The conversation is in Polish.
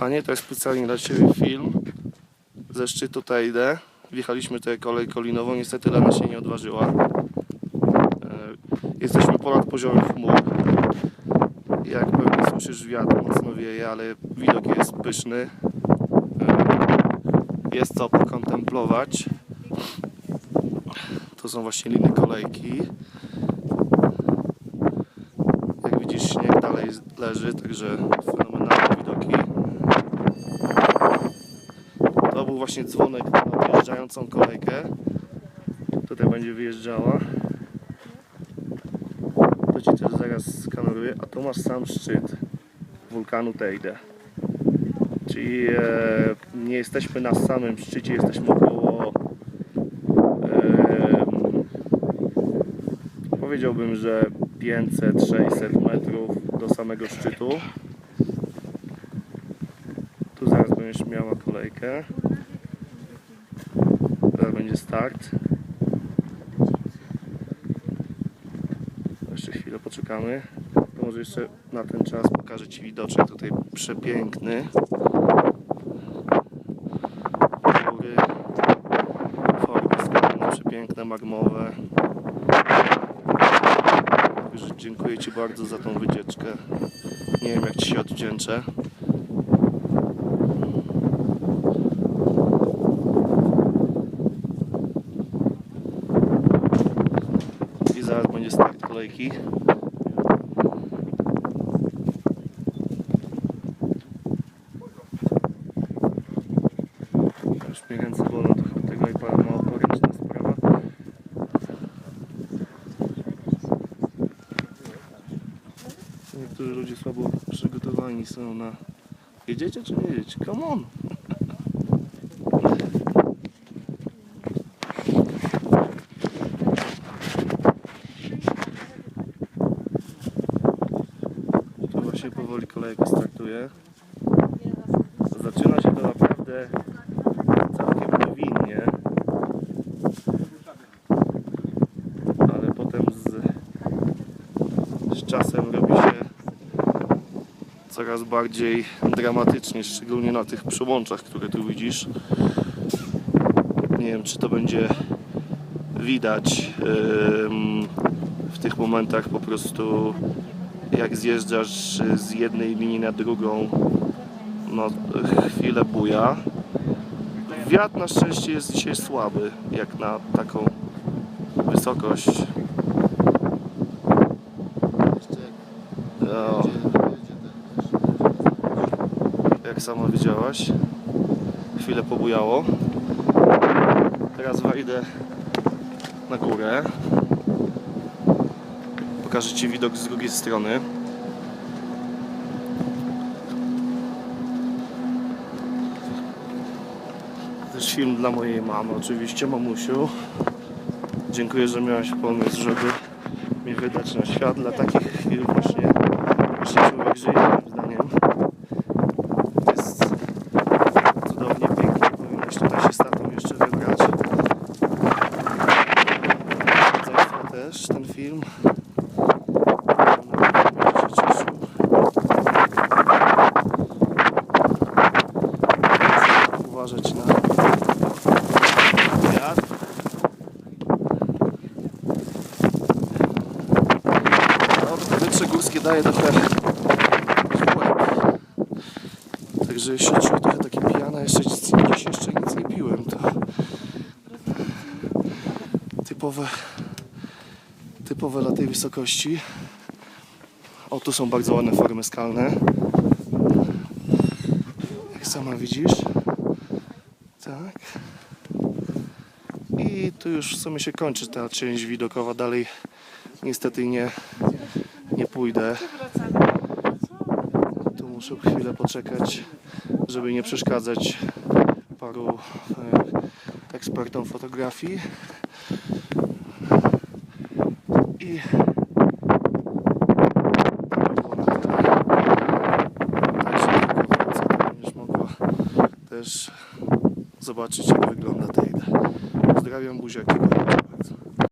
Kochanie, to jest specjalnie dla Ciebie film ze szczytu Tejdę. Wjechaliśmy tutaj kolej kolinową, niestety Lena się nie odważyła. E, Jesteśmy ponad poziomem chmur. Jak pewnie słyszysz, wiatr mocno wieje, ale widok jest pyszny. E, Jest co pokontemplować. To są właśnie liny kolejki. Jak widzisz, śnieg dalej leży, także fenomenalne widoki. To był właśnie dzwonek na wjeżdżającą kolejkę. Tutaj będzie wyjeżdżała. To Ci też zaraz skameruję. A tu masz sam szczyt wulkanu Teide. Czyli e, nie jesteśmy na samym szczycie, jesteśmy około e, powiedziałbym, że 500-600 metrów do samego szczytu. Tu zaraz będziesz miała kolejkę. Będzie start. Jeszcze chwilę poczekamy. To może jeszcze na ten czas pokażę Ci widoczek tutaj przepiękny. Góry, formy skalne, przepiękne, magmowe. Dziękuję Ci bardzo za tą wycieczkę. Nie wiem jak Ci się odwdzięczę. I zaraz będzie start kolejki. Już mnie ręce bolą trochę od tego iPada, mało poręczna sprawa. Niektórzy ludzie słabo przygotowani są na... Jedziecie czy nie jedziecie? Come on! Tu właśnie powoli kolejka startuje. Zaczyna się to naprawdę całkiem niewinnie. Ale potem z, z czasem robi się coraz bardziej dramatycznie, szczególnie na tych przełączach, które tu widzisz. Nie wiem, czy to będzie widać w tych momentach po prostu jak zjeżdżasz z jednej linii na drugą no chwilę buja. Wiatr na szczęście jest dzisiaj słaby jak na taką wysokość. No, jak sama widziałaś chwilę pobujało. Teraz wejdę na górę pokażę Ci widok z drugiej strony. Też film dla mojej mamy oczywiście, mamusiu. Dziękuję, że miałaś pomysł, żeby mi wydać na świat. Dla takich chwil właśnie właśnie człowiek żyje moim zdaniem. To jest cudownie, pięknie. Powinnaś tutaj się z tatą jeszcze wybrać. Państwa też ten film Mam nadzieję, że będzie się cieszył. Uważać na wiatr. No, to powietrze górskie daje trochę łeb. Także się czuję trochę taki pijana, jeszcze dziś jeszcze nic nie piłem. To typowe, typowe dla tej wysokości. O, tu są bardzo ładne formy skalne. Jak sama widzisz. Tak. I tu już w sumie się kończy ta część widokowa. Dalej niestety nie, nie pójdę. Tu muszę chwilę poczekać, żeby nie przeszkadzać paru e, ekspertom fotografii. I mogła też zobaczyć jak wygląda Tejda. Pozdrawiam buziaki.